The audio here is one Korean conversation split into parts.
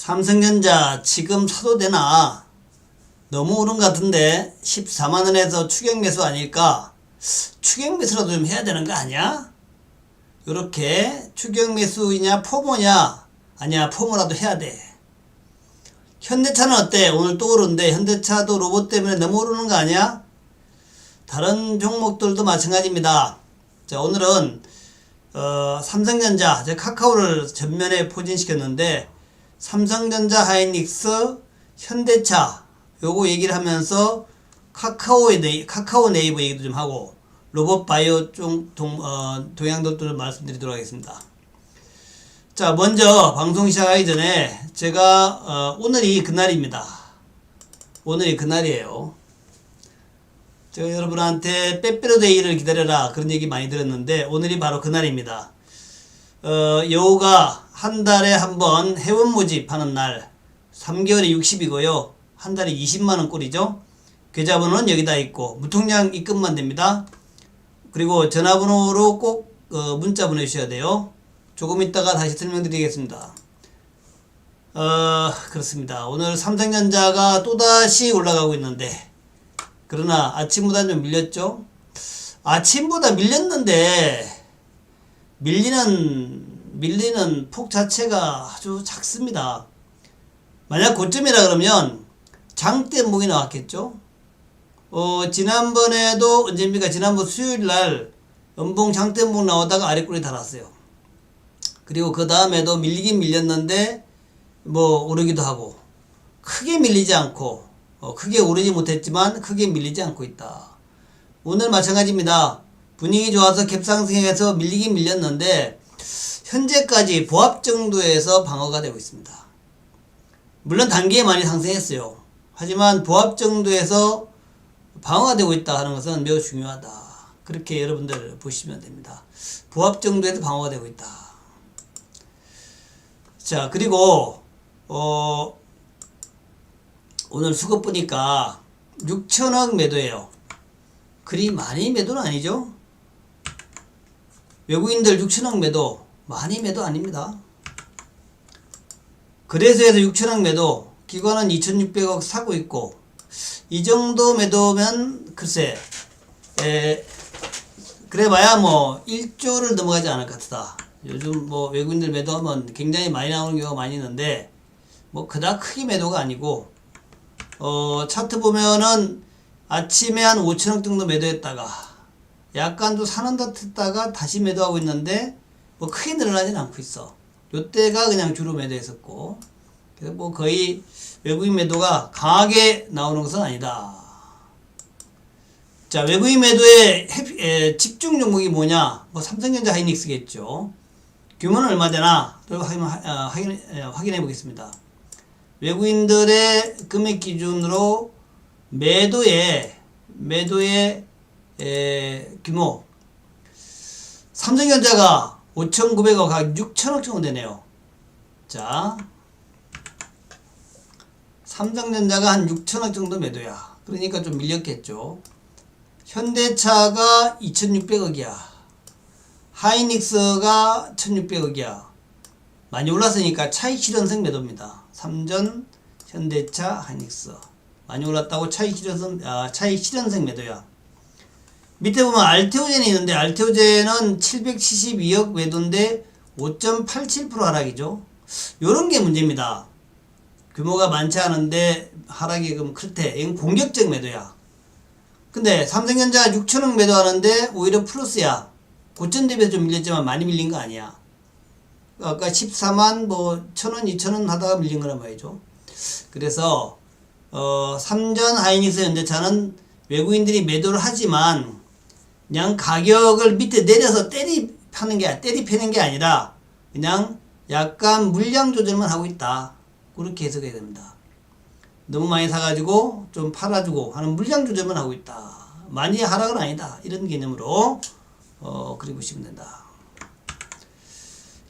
삼성전자 지금 사도 되나? 너무 오른 것 같은데 14만 원에서 추격 매수 아닐까? 추격 매수라도 좀 해야 되는 거 아니야? 이렇게 추격 매수이냐 포모냐? 아니야 포모라도 해야 돼. 현대차는 어때? 오늘 또 오르는데 현대차도 로봇 때문에 너무 오르는 거 아니야? 다른 종목들도 마찬가지입니다. 자 오늘은 어, 삼성전자, 제 카카오를 전면에 포진시켰는데 삼성전자, 하이닉스, 현대차 요거 얘기를 하면서 카카오의 네이, 카카오 네이버 얘기도 좀 하고 로봇 바이오 쪽 동, 어, 동향도 좀 말씀드리도록 하겠습니다. 자 먼저 방송 시작하기 전에 제가 어, 오늘이 그날입니다. 오늘이 그날이에요. 제가 여러분한테 빼빼로데이를 기다려라 그런 얘기 많이 들었는데 오늘이 바로 그날입니다. 어, 여우가 한 달에 한 번 회원 모집하는 날 3개월에 60이고요. 한 달에 20만원 꼴이죠. 계좌번호는 여기다 있고 무통장 입금만 됩니다. 그리고 전화번호로 꼭 어, 문자 보내주셔야 돼요. 조금 있다가 다시 설명드리겠습니다. 어, 그렇습니다. 오늘 삼성전자가 또다시 올라가고 있는데 그러나 아침보다 좀 밀렸죠? 아침보다 밀렸는데 밀리는 밀리는 폭 자체가 아주 작습니다. 만약 고점이라 그러면 장대 목이 나왔겠죠? 어, 지난번에도 언제입니까? 지난번 수요일 날 연봉 장대목 나오다가 아래꼬리 달았어요. 그리고 그 다음에도 밀리긴 밀렸는데 뭐 오르기도 하고 크게 밀리지 않고 어, 크게 오르지 못했지만 크게 밀리지 않고 있다. 오늘 마찬가지입니다. 분위기 좋아서 갭상승해서 밀리긴 밀렸는데 현재까지 보합 정도에서 방어가 되고 있습니다. 물론 단기에 많이 상승했어요. 하지만 보합 정도에서 방어가 되고 있다 하는 것은 매우 중요하다. 그렇게 여러분들 보시면 됩니다. 보합 정도에서 방어가 되고 있다. 자, 그리고 어 오늘 수급 보니까 6천억 매도예요. 그리 많이 매도는 아니죠? 외국인들 6천억 매도 많이 매도 아닙니다. 그래서에서 6천억 매도 기관은 2,600억 사고 있고 이 정도 매도면 글쎄 에, 그래봐야 뭐 1조를 넘어가지 않을 것 같다. 요즘 뭐 외국인들 매도하면 굉장히 많이 나오는 경우가 많이 있는데 뭐 그닥 크게 매도가 아니고 어 차트 보면은 아침에 한 5천억 정도 매도했다가 약간 또 사는 듯 했다가 다시 매도하고 있는데 뭐 크게 늘어나진 않고 있어. 요때가 그냥 주로 매도했었고 그래서 뭐 거의 외국인 매도가 강하게 나오는 것은 아니다. 자, 외국인 매도의 집중 종목이 뭐냐? 뭐 삼성전자 하이닉스겠죠. 규모는 얼마 되나? 그리고 확인, 어, 확인, 에, 확인해 보겠습니다. 외국인들의 금액 기준으로 매도의 매도의 에, 규모 삼성전자가 5,900억 한 6천억 정도 되네요. 자, 삼성전자가 한 6천억 정도 매도야. 그러니까 좀 밀렸겠죠. 현대차가 2,600억이야. 하이닉스가 1,600억이야. 많이 올랐으니까 차익 실현성 매도입니다. 삼전, 현대차, 하이닉스. 많이 올랐다고 차익 실현성, 아, 차익 실현성 매도야. 밑에 보면 알테오젠이 있는데 알테오젠은 772억 매도인데 5.87% 하락이죠. 요런 게 문제입니다. 규모가 많지 않은데 하락이 그럼 클 때, 이건 공격적 매도야. 근데 삼성전자 6천억 매도하는데 오히려 플러스야. 고점 대비해서 좀 밀렸지만 많이 밀린 거 아니야. 아까 14만 뭐 천원, 2천원 하다가 밀린 거란 말이죠. 그래서 어, 삼전 하이닉스 현대차는 외국인들이 매도를 하지만 그냥 가격을 밑에 내려서 때리 파는 게 때리 패는 게 아니라 그냥 약간 물량 조절만 하고 있다. 그렇게 해석해야 됩니다. 너무 많이 사가지고 좀 팔아주고 하는 물량 조절만 하고 있다. 많이 하락은 아니다. 이런 개념으로 어, 그리 보시면 된다.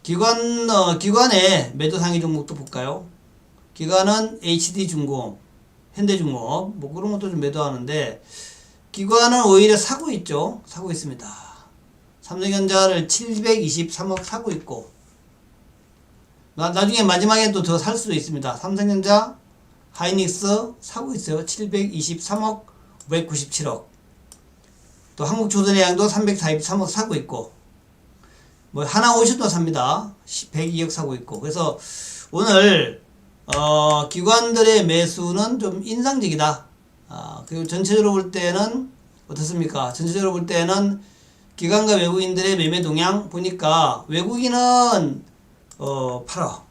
기관 어, 기관의 매도 상위 종목도 볼까요? 기관은 HD 중공업, 현대중공업 뭐 그런 것도 좀 매도하는데 기관은 오히려 사고 있죠. 사고 있습니다. 삼성전자를 723억 사고 있고 나, 나중에 마지막에 또 더 살 수도 있습니다. 삼성전자, 하이닉스 사고 있어요. 723억, 597억. 또 한국조선해양도 343억 사고 있고, 뭐 하나 오션도 삽니다. 102억 사고 있고. 그래서 오늘 어, 기관들의 매수는 좀 인상적이다. 아, 그리고 전체적으로 볼 때는 어떻습니까? 전체적으로 볼 때는 기관과 외국인들의 매매 동향 보니까 외국인은 어, 8억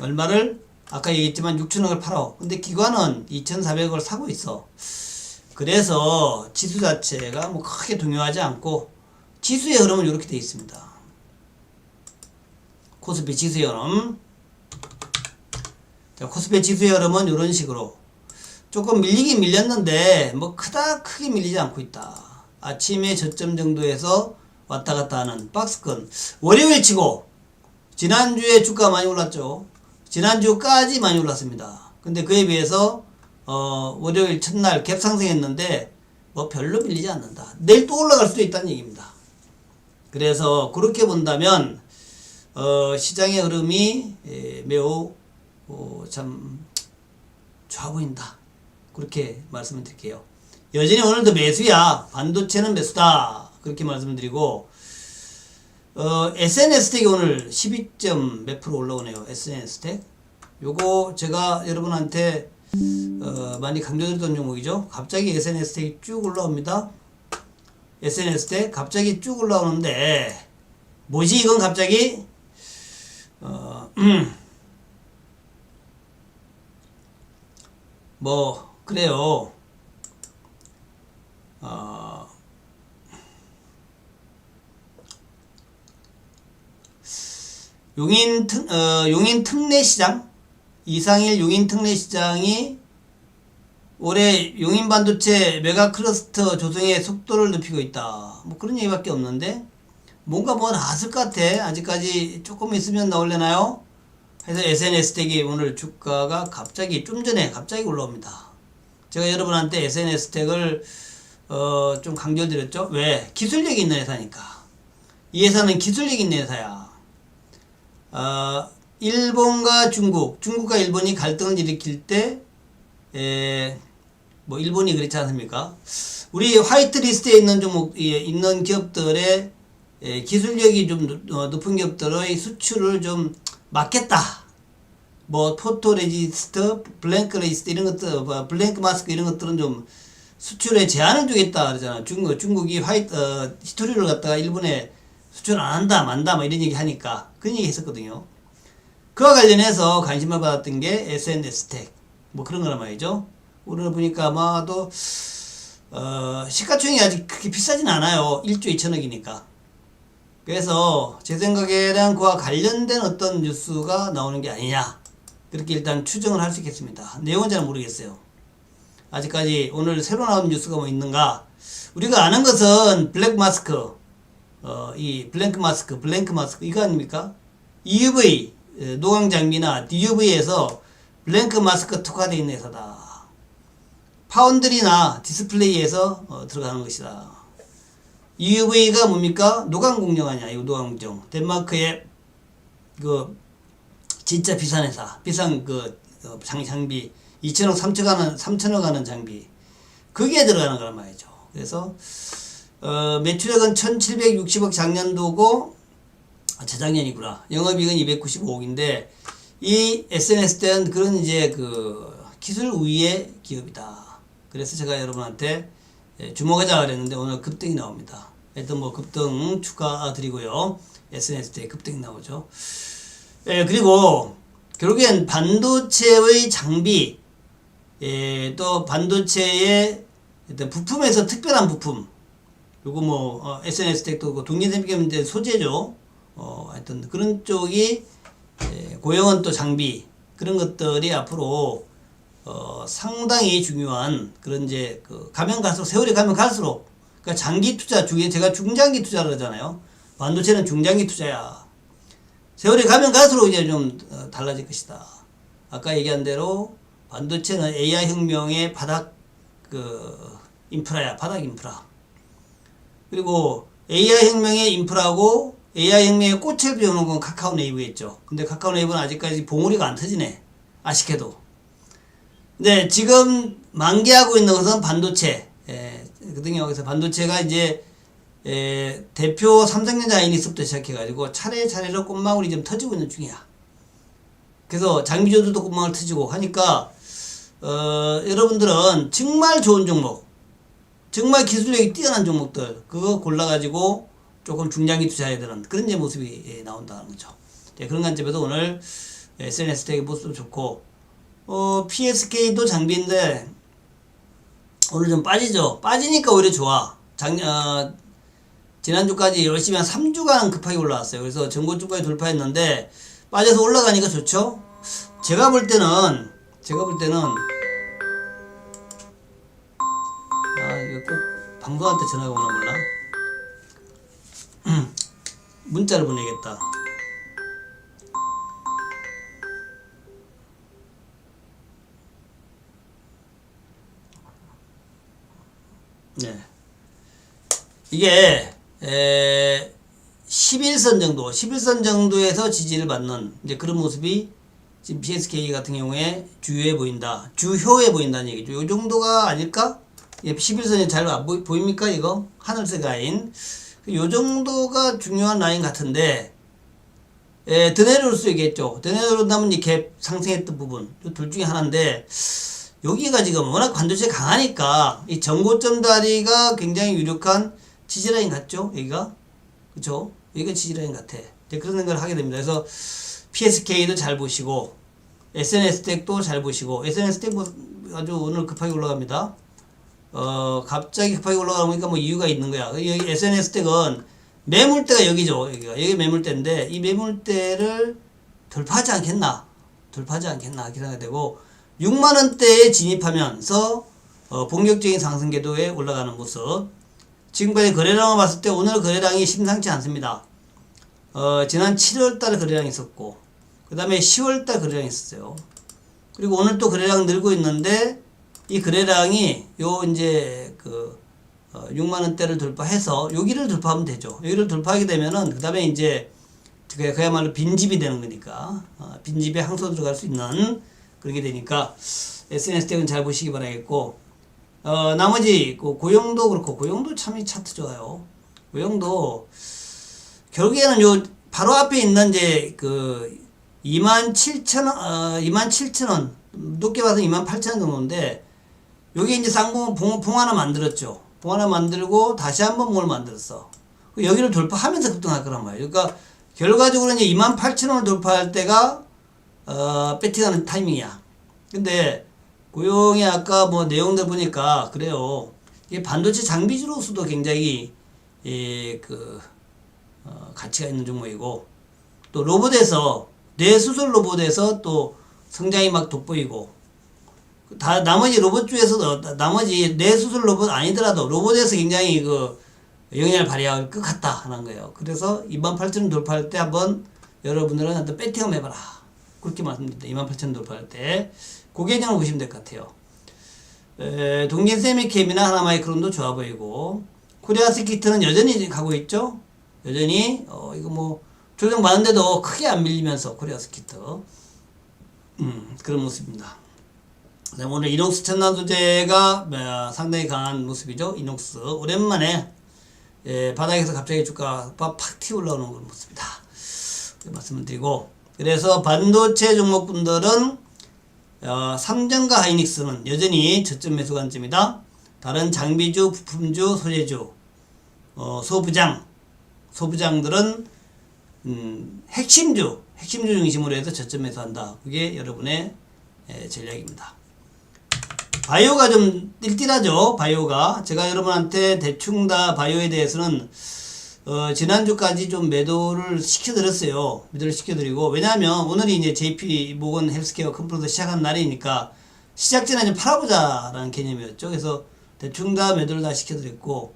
얼마를 아까 얘기했지만 6천억을 팔어. 근데 기관은 2,400억을 사고 있어. 그래서 지수 자체가 뭐 크게 동요하지 않고 지수의 흐름은 이렇게 돼 있습니다. 코스피 지수의 흐름. 자, 코스피 지수의 흐름은 이런 식으로 조금 밀리긴 밀렸는데 뭐 크다 크게 밀리지 않고 있다. 아침에 저점 정도에서 왔다 갔다 하는 박스권. 월요일 치고 지난주에 주가 많이 올랐죠. 지난주까지 많이 올랐습니다. 근데 그에 비해서 어, 월요일 첫날 갭 상승했는데 뭐 별로 밀리지 않는다. 내일 또 올라갈 수도 있다는 얘기입니다. 그래서 그렇게 본다면 어, 시장의 흐름이 에, 매우 어, 참 좋아 보인다. 그렇게 말씀을 드릴게요. 여전히 오늘도 매수야. 반도체는 매수다. 그렇게 말씀을 드리고 어, SNS 텍이 오늘 12점 몇 프로 올라오네요. SNS 텍. 요거 제가 여러분한테 어, 많이 강조드렸던 종목이죠. 갑자기 SNS 텍이 쭉 올라옵니다. SNS 텍 갑자기 쭉 올라오는데 뭐지 이건 갑자기 어, 뭐 그래요. 어, 용인 특, 어, 용인 특례 시장 이상일 용인 특례 시장이 올해 용인 반도체 메가 클러스터 조성의 속도를 높이고 있다. 뭐 그런 얘기밖에 없는데 뭔가 뭐 나왔을 것 같아. 아직까지 조금 있으면 나올려나요? 해서 SNS 텍이 오늘 주가가 갑자기 좀 전에 갑자기 올라옵니다. 제가 여러분한테 SNS 텍을 어, 좀 강조드렸죠. 왜? 기술력이 있는 회사니까. 이 회사는 기술력 있는 회사야. 어, 일본과 중국, 중국과 일본이 갈등을 일으킬 때, 에, 뭐 일본이 그렇지 않습니까? 우리 화이트 리스트에 있는 종목, 예, 있는 기업들의 예, 기술력이 좀 높- 어, 높은 기업들의 수출을 좀 막겠다. 뭐 포토 레지스트, 블랭크 레지스트 이런 것들, 뭐, 블랭크 마스크 이런 것들은 좀 수출에 제한을 주겠다 그러잖아. 중국 중국이 화이트 어, 히토리를 갖다가 일본에 수출 안 한다, 만다, 뭐 이런 얘기 하니까 그런 얘기 했었거든요. 그와 관련해서 관심을 받았던 게 SNS 텍, 뭐 그런 거란 말이죠. 오늘 보니까 아마도 어, 시가총이 아직 그렇게 비싸진 않아요. 1조 2천억이니까. 그래서 제 생각에는 그와 관련된 어떤 뉴스가 나오는 게 아니냐. 그렇게 일단 추정을 할 수 있겠습니다. 내용은 잘 모르겠어요. 아직까지 오늘 새로 나온 뉴스가 뭐 있는가? 우리가 아는 것은 블랙 마스크, 어, 이 블랭크 마스크, 블랭크 마스크, 이거 아닙니까? EUV, 에, 노광 장비나 DUV에서 블랭크 마스크 특화되어 있는 회사다. 파운드리나 디스플레이에서 어, 들어가는 것이다. EUV가 뭡니까? 노광 공정 아니야, 이거 노광 공정. 덴마크의 그 진짜 비싼 회사, 비싼 그 어, 장, 장비, 2천억, 3천억 하는, 3천억 하는 장비. 거기에 들어가는 거란 말이죠. 그래서, 어, 매출액은 1760억 작년도고, 아, 재작년이구나. 영업이익은 295억인데, 이 SNS 때는 그런 이제 그 기술 우위의 기업이다. 그래서 제가 여러분한테 예, 주목하자 그랬는데 오늘 급등이 나옵니다. 하여튼 뭐 급등 축하드리고요. SNS 때 급등이 나오죠. 예, 그리고 결국엔 반도체의 장비, 예, 또 반도체의 일단 부품에서 특별한 부품, 요거 뭐 어, SNS 텍도 그 독립생명인데 소재죠. 어, 하여튼 그런 쪽이 예, 고용은 또 장비 그런 것들이 앞으로 어, 상당히 중요한 그런 이제 그 가면 갈수록 세월이 가면 갈수록 그러니까 장기 투자 중에 제가 중장기 투자를 하잖아요. 반도체는 중장기 투자야. 세월이 가면 갈수록 이제 좀 어, 달라질 것이다. 아까 얘기한 대로 반도체는 AI 혁명의 바닥 그 인프라야, 바닥 인프라. 그리고 AI 혁명의 인프라고 AI 혁명의 꽃을 피우는 건 카카오 네이버겠죠. 근데 카카오 네이버는 아직까지 봉우리가 안 터지네. 아쉽게도. 근데 지금 만개하고 있는 것은 반도체. 예, 거든요. 그래서 반도체가 이제 예, 대표 삼성전자 아이닉스부터 시작해가지고 차례차례로 꽃망울이 좀 터지고 있는 중이야. 그래서 장비조들도 꽃망울 터지고 하니까 어, 여러분들은 정말 좋은 종목, 정말 기술력이 뛰어난 종목들 그거 골라가지고 조금 중장기 투자해야 되는 그런 이제 모습이 예, 나온다는 거죠. 예, 그런 관점에서 오늘 SNS 텍의 모습도 좋고 어, PSK도 장비인데 오늘 좀 빠지죠. 빠지니까 오히려 좋아. 작 어, 지난주까지 열심히 한 3주간 급하게 올라왔어요. 그래서 전고주까지 돌파했는데 빠져서 올라가니까 좋죠. 제가 볼 때는 제가 볼 때는 아 이거 꼭 방송한테 전화가 오나 몰라. 문자를 보내겠다. 네. 이게 에 11선 정도, 11선 정도에서 지지를 받는 이제 그런 모습이 지금 PSK 같은 경우에 주요해 보인다. 주효해 보인다는 얘기죠. 요 정도가 아닐까? 예, 11선이 잘안 보이, 보입니까? 이거? 하늘색 라인. 요 정도가 중요한 라인 같은데, 예, 있겠죠. 더 내려온다면 이렇게 상승했던 부분. 요둘 중에 하나인데, 여기가 지금 워낙 관도체 강하니까, 이 전고점 다리가 굉장히 유력한 지지라인 같죠? 여기가? 그쵸? 여기가 지지라인 같아. 이제 그런 생각을 하게 됩니다. 그래서, PSK도 잘 보시고, SNS 텍도 잘 보시고, SNS 텍뭐 아주 오늘 급하게 올라갑니다. 어, 갑자기 급하게 올라가니까 뭐 이유가 있는 거야. 여기 SNS 텍은 매물대가 여기죠. 여기가. 여기 매물대인데, 이 매물대를 돌파하지 않겠나? 돌파하지 않겠나? 생각이 되고, 6만 원대에 진입하면서, 어, 본격적인 상승 궤도에 올라가는 모습. 지금까지 거래량을 봤을 때 오늘 거래량이 심상치 않습니다. 어, 지난 7월 달에 거래량이 있었고, 그 다음에 10월 달 거래량이 있었어요. 그리고 오늘 또 거래량 늘고 있는데, 이 거래량이 요 이제 그, 어, 6만 원대를 돌파해서 여기를 돌파하면 되죠. 여기를 돌파하게 되면은, 그 다음에 이제, 그야- 그야말로 빈집이 되는 거니까, 어, 빈집에 항소 들어갈 수 있는 그렇게 되니까, SNS 때는 잘 보시기 바라겠고, 어, 나머지, 그 고용도 그렇고, 고용도 참 이 차트 좋아요. 고용도, 결국에는 요 바로 앞에 있는 이제 그 2만 7천 원, 어, 2만 7천 원, 높게 봐서 2만 8천 원 정도인데, 여기 이제 쌍봉 봉, 봉 하나 만들었죠. 봉 하나 만들고 다시 한번 뭘 만들었어. 그 여기를 돌파하면서 급등할 거란 말이에요. 그러니까 결과적으로 이제 2만 8천 원을 돌파할 때가 어, 배팅하는 타이밍이야. 근데 고용이 아까 뭐 내용들 보니까 그래요. 이게 반도체 장비주로서도 굉장히 예, 그 어, 가치가 있는 종목이고 또 로봇에서 뇌수술 로봇에서 또 성장이 막 돋보이고 다 나머지 로봇 중에서도 나- 나머지 뇌수술 로봇 아니더라도 로봇에서 굉장히 그 영향을 발휘할 것 같다 하는 거예요. 그래서 28,000원 돌파할 때 한번 여러분들은 한번 배팅 해봐라. 그렇게 말씀드립니다. 28,000원 돌파할 때 고개장을 보시면 될 것 같아요. 에, 동진 세미캠이나 하나마이크론도 좋아 보이고 코리아 스 키트는 여전히 가고 있죠. 여전히 어 이거 뭐 조정 많은데도 크게 안 밀리면서 코리아 스 키트 음 그런 모습입니다. 그다음 오늘 이녹스 천난소재가 어, 상당히 강한 모습이죠. 이녹스 오랜만에 예, 바닥에서 갑자기 주가가 팍 튀어 올라오는 그런 모습이다. 그 말씀을 드리고 그래서 반도체 종목분들은 어, 삼전과 하이닉스는 여전히 저점 매수 관점이다. 다른 장비주, 부품주, 소재주, 어, 소부장, 소부장들은 음, 핵심주, 핵심주 중심으로 해서 저점 매수한다. 그게 여러분의 예, 전략입니다. 바이오가 좀 띨띨하죠. 바이오가 제가 여러분한테 대충 다 바이오에 대해서는 어, 지난주까지 좀 매도를 시켜드렸어요. 매도를 시켜드리고 왜냐하면 오늘이 이제 JP 모건 헬스케어 컨퍼런스 시작한 날이니까 시작 전에 좀 팔아보자라는 개념이었죠. 그래서 대충 다 매도를 다 시켜드렸고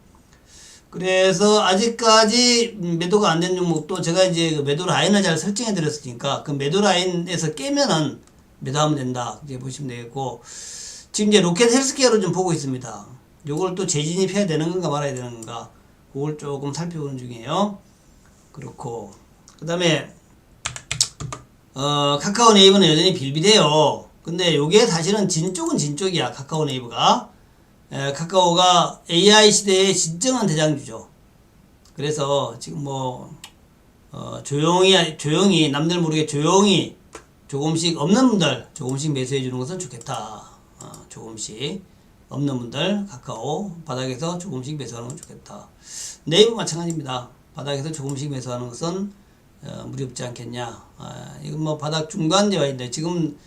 그래서 아직까지 매도가 안 된 종목도 제가 이제 그 매도 라인을 잘 설정해 드렸으니까 그 매도 라인에서 깨면은 매도하면 된다. 이제 보시면 되겠고 지금 이제 로켓 헬스케어를 좀 보고 있습니다. 요걸 또 재진입해야 되는 건가 말아야 되는 건가 그걸 조금 살펴보는 중이에요. 그렇고 그 다음에 어, 카카오 네이버는 여전히 빌빌해요. 근데 요게 사실은 진 쪽은 진 쪽이야. 카카오 네이버가. 에, 카카오가 AI 시대의 진정한 대장주죠. 그래서 지금 뭐, 어, 조용히, 조용히, 남들 모르게 조용히 조금씩 없는 분들 조금씩 매수해 주는 것은 좋겠다. 어, 조금씩. 없는 분들 카카오 바닥에서 조금씩 매수하는 건 좋겠다. 네이버 마찬가지입니다. 바닥에서 조금씩 매수하는 것은 어, 무리 없지 않겠냐. 아, 이건 뭐 바닥 중간대와 있는데 지금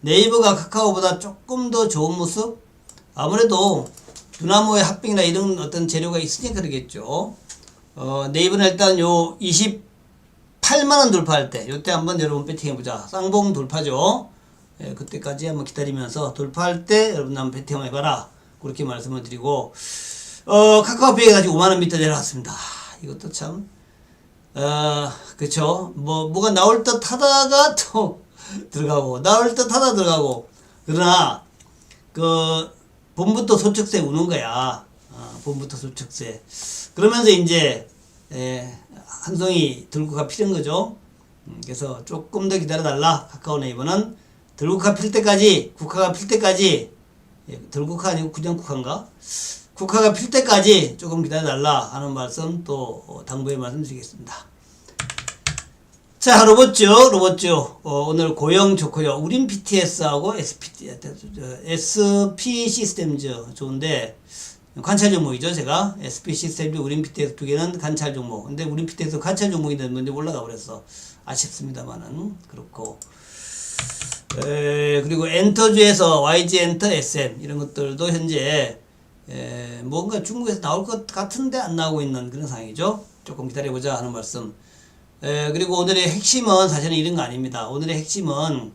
네이버가 카카오보다 조금 더 좋은 모습? 아무래도 두나무의 합병이나 이런 어떤 재료가 있으니까 그러겠죠. 어, 네이버는 일단 요 28만원 돌파할 때, 요때 한번 여러분 배팅해보자. 쌍봉 돌파죠. 예, 그때까지 한번 기다리면서 돌파할 때 여러분 한번 배팅 해봐라. 그렇게 말씀을 드리고, 어, 카카오페이 가지고 5만원 밑에 내려갔습니다. 이것도 참, 어, 그쵸. 뭐, 뭐가 나올 듯 하다가 또 들어가고, 나올 듯 하다 들어가고. 그러나, 그, 봄부터 소축세 우는 거야. 어, 봄부터 소축세. 그러면서 이제, 에, 한 송이 들고 가 필요한 거죠. 음, 그래서 조금 더 기다려달라. 카카오 네이버는 들국화 필 때까지, 국화가 필 때까지, 예, 들국화 아니고 구정국화인가? 국화가 필 때까지 조금 기다려달라 하는 말씀 또 어, 당부의 말씀 드리겠습니다. 자, 로봇죠, 로봇죠. 어, 오늘 고영 좋고요. 우린 BTS하고 SP, SP 시스템즈 좋은데, 관찰 종목이죠, 제가. SP 시스템즈, 우린 BTS 두 개는 관찰 종목. 근데 우린 BTS 관찰 종목이 됐는데 올라가 버렸어. 아쉽습니다만은. 그렇고. 에, 그리고 엔터주에서 YG 엔터 SM 이런 것들도 현재 에, 뭔가 중국에서 나올 것 같은데 안 나오고 있는 그런 상황이죠. 조금 기다려보자 하는 말씀. 에, 그리고 오늘의 핵심은 사실은 이런 거 아닙니다. 오늘의 핵심은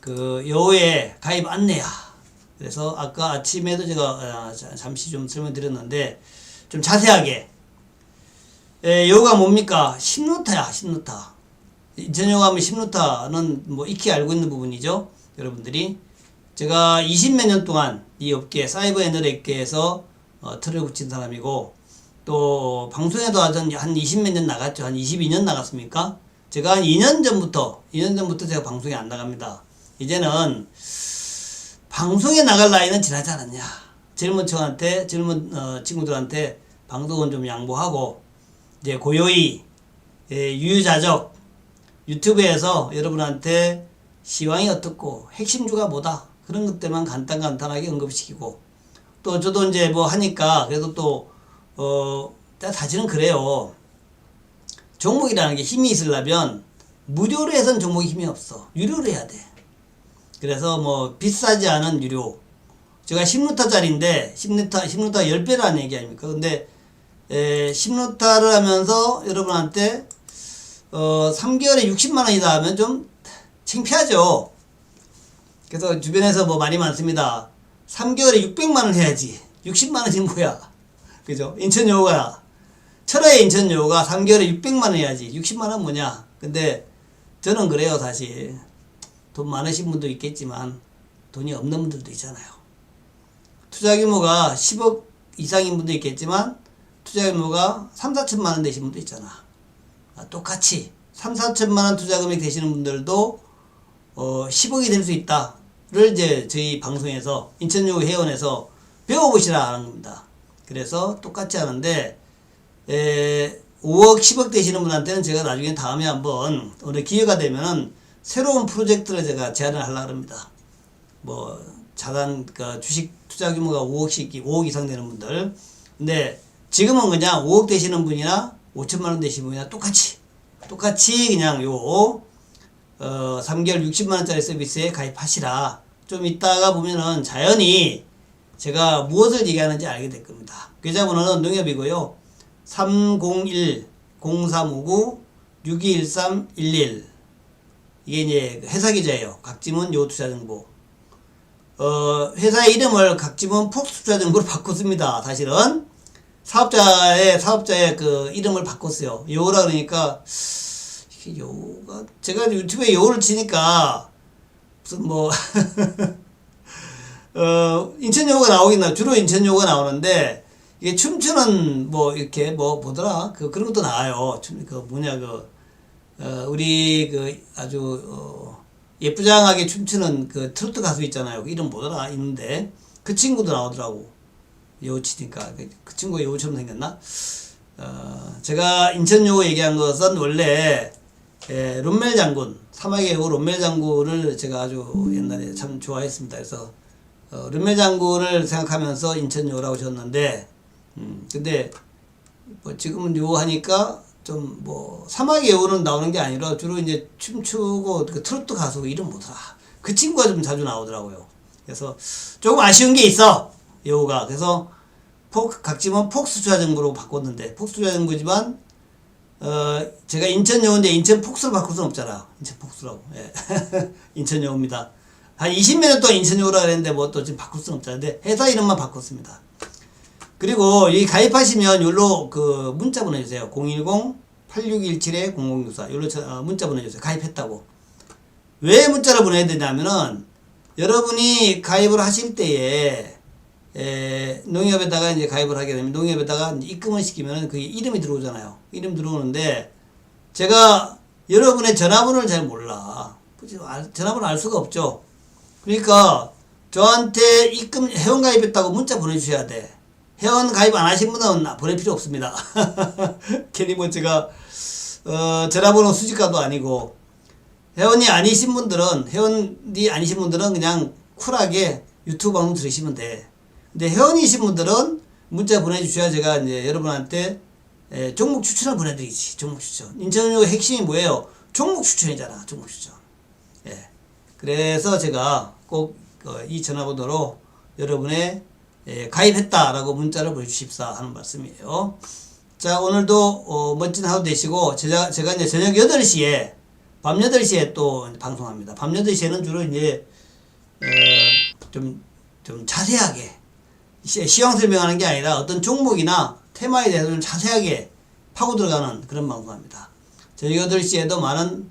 그 여호의 가입 안내야. 그래서 아까 아침에도 제가 아, 자- 잠시 좀 설명드렸는데 좀 자세하게 에, 여호가 뭡니까? 신노타야, 신노타. 인천여가 하면 신노타는 뭐 익히 알고 있는 부분이죠. 여러분들이 제가 20몇 년 동안 이 업계 사이버 에너지업계에서 어, 틀을 붙인 사람이고 또 방송에도 하던 한 20몇 년 나갔죠. 한 22년 나갔습니까? 제가 한 2년 전부터 2년 전부터 제가 방송에 안 나갑니다. 이제는 방송에 나갈 나이는 지나지 않았냐. 젊은 층한테 젊은 어, 친구들한테 방송은 좀 양보하고 이제 고요히 예, 유유자적 유튜브에서 여러분한테 시황이 어떻고 핵심주가 뭐다 그런 것들만 간단간단하게 언급시키고 또 저도 이제 뭐 하니까 그래도 또어 사실은 그래요. 종목이라는 게 힘이 있으려면 무료로 해선 종목이 힘이 없어. 유료로 해야 돼. 그래서 뭐 비싸지 않은 유료. 제가 10루타짜리인데 10루타 10루타 10배라는 얘기 아닙니까? 근데 에, 10루타를 하면서 여러분한테 어, 3개월에 60만 원이다 하면 좀 창피하죠. 그래서 주변에서 뭐 말이 많습니다. 3개월에 600만 원 해야지. 60만 원이 뭐야? 그죠? 인천여고가 철화의 인천여고가 3개월에 600만 원 해야지. 60만 원 뭐냐? 근데 저는 그래요, 사실. 돈 많으신 분도 있겠지만 돈이 없는 분들도 있잖아요. 투자 규모가 10억 이상인 분도 있겠지만 투자 규모가 3, 4천만 원 되신 분도 있잖아. 아, 똑같이 3, 4천만 원 투자 금액 되시는 분들도 어, 10억이 될 수 있다를 이제 저희 방송에서 인천여고 회원에서 배워보시라 하는 겁니다. 그래서 똑같이 하는데 에, 5억, 10억 되시는 분한테는 제가 나중에 다음에 한번 어느 기회가 되면은 새로운 프로젝트를 제가 제안을 하려고 합니다. 뭐 자단 그 주식 투자 규모가 5억씩 5억 이상 되는 분들. 근데 지금은 그냥 5억 되시는 분이나 5천만 원 되시는 분이나 똑같이 똑같이 그냥 요 어, 3개월 60만 원짜리 서비스에 가입하시라. 좀 이따가 보면은 자연히 제가 무엇을 얘기하는지 알게 될 겁니다. 계좌번호는 농협이고요. 301 0359 6213 11 이게 이제 회사 계좌예요. 각지문 요투자정보. 어, 회사의 이름을 각지문 폭투자정보로 바꿨습니다. 사실은 사업자의 사업자의 그 이름을 바꿨어요. 요라 그러니까 이게 요가 제가 유튜브에 요를 치니까 무슨 뭐 어, 인천여고가 나오긴 나 주로 인천여고가 나오는데 이게 춤추는 뭐 이렇게 뭐 보더라 그 그런 것도 나와요. 춤그 뭐냐 그 어, 우리 그 아주 어, 예쁘장하게 춤추는 그 트로트 가수 있잖아요. 그 이름 뭐더라 있는데 그 친구도 나오더라고. 여우치니까 그, 그 친구가 여우처럼 생겼나? 어, 제가 인천 여우 얘기한 것은 원래 에, 롬멜 장군 사막의 여우 롬멜 장군을 제가 아주 옛날에 참 좋아했습니다. 그래서 어, 롬멜 장군을 생각하면서 인천 여우라고 지었는데 음, 근데 뭐 지금은 요 하니까 좀 뭐 사막의 여우는 나오는 게 아니라 주로 이제 춤추고 그 트로트 가수 이름 뭐더라 그 친구가 좀 자주 나오더라고요. 그래서 조금 아쉬운 게 있어 여우가 그래서 폭 각지면 폭스주화정부로 바꿨는데 폭스주화정부지만 어 제가 인천 여우인데 인천 폭스로 바꿀 수는 없잖아 인천 폭스라고 예. 인천 여우입니다. 한 20년 동안 인천 여우라 그랬는데 뭐 또 지금 바꿀 수는 없잖아. 근데 회사 이름만 바꿨습니다. 그리고 이 가입하시면 여기로 그 문자 보내주세요. 010-8617-0064 여기로 저- 어, 문자 보내주세요. 가입했다고. 왜 문자를 보내야 되냐면은 여러분이 가입을 하실 때에 에, 농협에다가 이제 가입을 하게 되면 농협에다가 입금을 시키면은 그게 이름이 들어오잖아요. 이름 들어오는데 제가 여러분의 전화번호를 잘 몰라. 전화번호 알 수가 없죠. 그러니까 저한테 입금 회원 가입했다고 문자 보내주셔야 돼. 회원 가입 안 하신 분은 보낼 필요 없습니다. 괜히 뭐 제가 어, 전화번호 수집가도 아니고 회원이 아니신 분들은 회원이 아니신 분들은 그냥 쿨하게 유튜브 방송 들으시면 돼. 근데 회원이신 분들은 문자 보내주셔야 제가 이제 여러분한테 에, 종목 추천을 보내드리지. 종목 추천. 인천요 핵심이 뭐예요? 종목 추천이잖아. 종목 추천. 예. 그래서 제가 꼭 이 전화번호로 여러분의 예, 가입했다라고 문자를 보내주십사 하는 말씀이에요. 자, 오늘도 어, 멋진 하루 되시고 제가, 제가 이제 저녁 8시에 밤 8시에 또 방송합니다. 밤 8시에는 주로 이제 어, 좀, 좀 자세하게 시- 시황 설명하는 게 아니라 어떤 종목이나 테마에 대해서 좀 자세하게 파고 들어가는 그런 방송합니다. 저녁 8시에도 많은